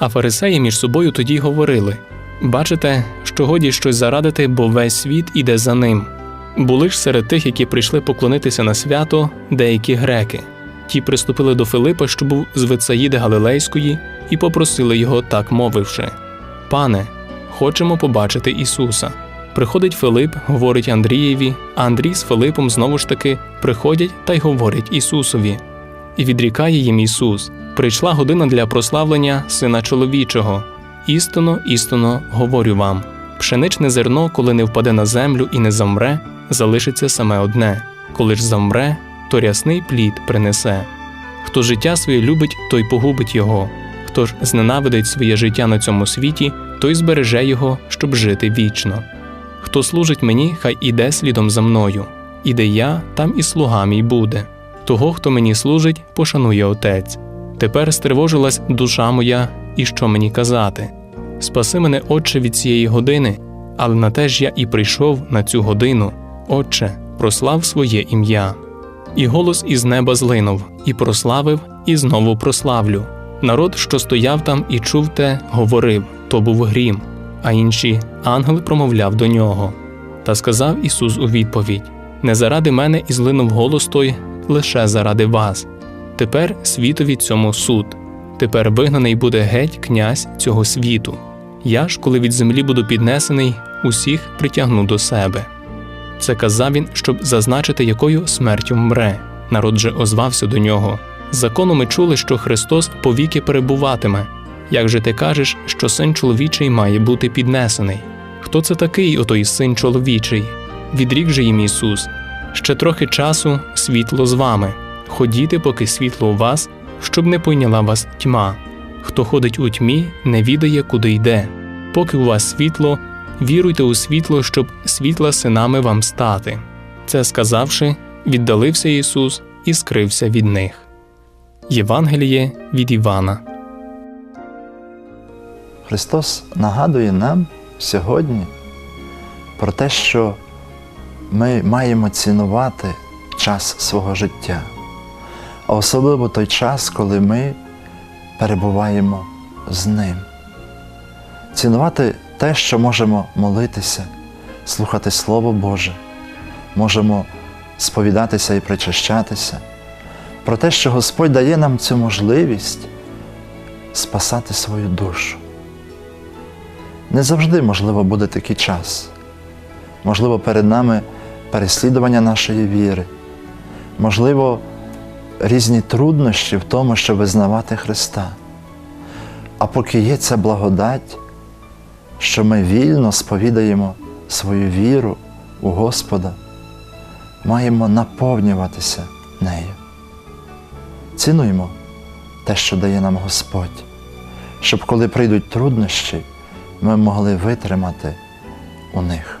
А фарисеї між собою тоді говорили бачите, що годі щось зарадити, бо весь світ іде за ним. Були ж серед тих, які прийшли поклонитися на свято, деякі греки. Ті приступили до Филипа, що був з Вицаїди Галилейської, і попросили його, так мовивши: Пане, хочемо побачити Ісуса. Приходить Филип, говорить Андрієві, а Андрій з Филипом знову ж таки приходять та й говорять Ісусові. І відрікає їм Ісус: прийшла година для прославлення Сина чоловічого. Істинно, істинно говорю вам: пшеничне зерно, коли не впаде на землю і не замре, залишиться саме одне, коли ж замре, то рясний плід принесе. Хто життя своє любить, той погубить його. Хто ж зненавидить своє життя на цьому світі, той збереже його, щоб жити вічно. Хто служить мені, хай іде слідом за мною, і де я, там і слуга мій буде. Того, хто мені служить, пошанує Отець. Тепер стривожилась душа моя, і що мені казати? Спаси мене, Отче, від цієї години, але на те ж я і прийшов на цю годину. Отче, прослав своє ім'я. І голос із неба злинув, і прославив, і знову прославлю. Народ, що стояв там і чув те, говорив то був грім, а інші ангел промовляв до нього. Та сказав Ісус у відповідь: Не заради мене і злинув голос той, лише заради вас. Тепер світові цьому суд. Тепер вигнаний буде геть князь цього світу. Я ж, коли від землі буду піднесений, усіх притягну до себе. Це казав він, щоб зазначити, якою смертю мре. Народ же озвався до нього. Закону ми чули, що Христос повіки перебуватиме. Як же ти кажеш, що син чоловічий має бути піднесений? Хто це такий, отой син чоловічий? Відрік же їм Ісус. Ще трохи часу світло з вами. Ходіте, поки світло у вас, щоб не пойняла вас тьма. Хто ходить у тьмі, не відає, куди йде. Поки у вас світло, віруйте у світло, щоб світла синами вам стати. Це сказавши, віддалився Ісус і скрився від них. Євангеліє від Івана. Христос нагадує нам сьогодні про те, що ми маємо цінувати час свого життя, а особливо той час, коли ми перебуваємо з Ним. Цінувати те, що можемо молитися, слухати Слово Боже, можемо сповідатися і причащатися, про те, що Господь дає нам цю можливість спасати свою душу. Не завжди можливо буде такий час. Можливо, перед нами переслідування нашої віри, можливо, різні труднощі в тому, щоб визнавати Христа. А поки є ця благодать, що ми вільно сповідаємо свою віру у Господа, маємо наповнюватися нею. Цінуємо те, що дає нам Господь, щоб коли прийдуть труднощі, ми могли витримати у них.